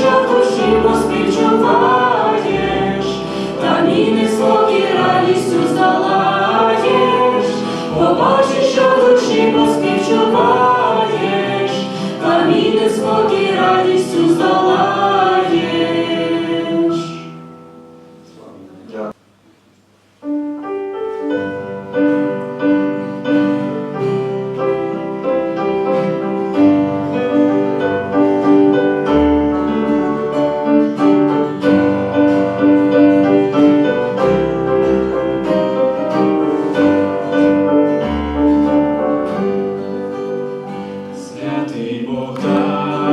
що в душі поспівчуваєш, Святий Богдан,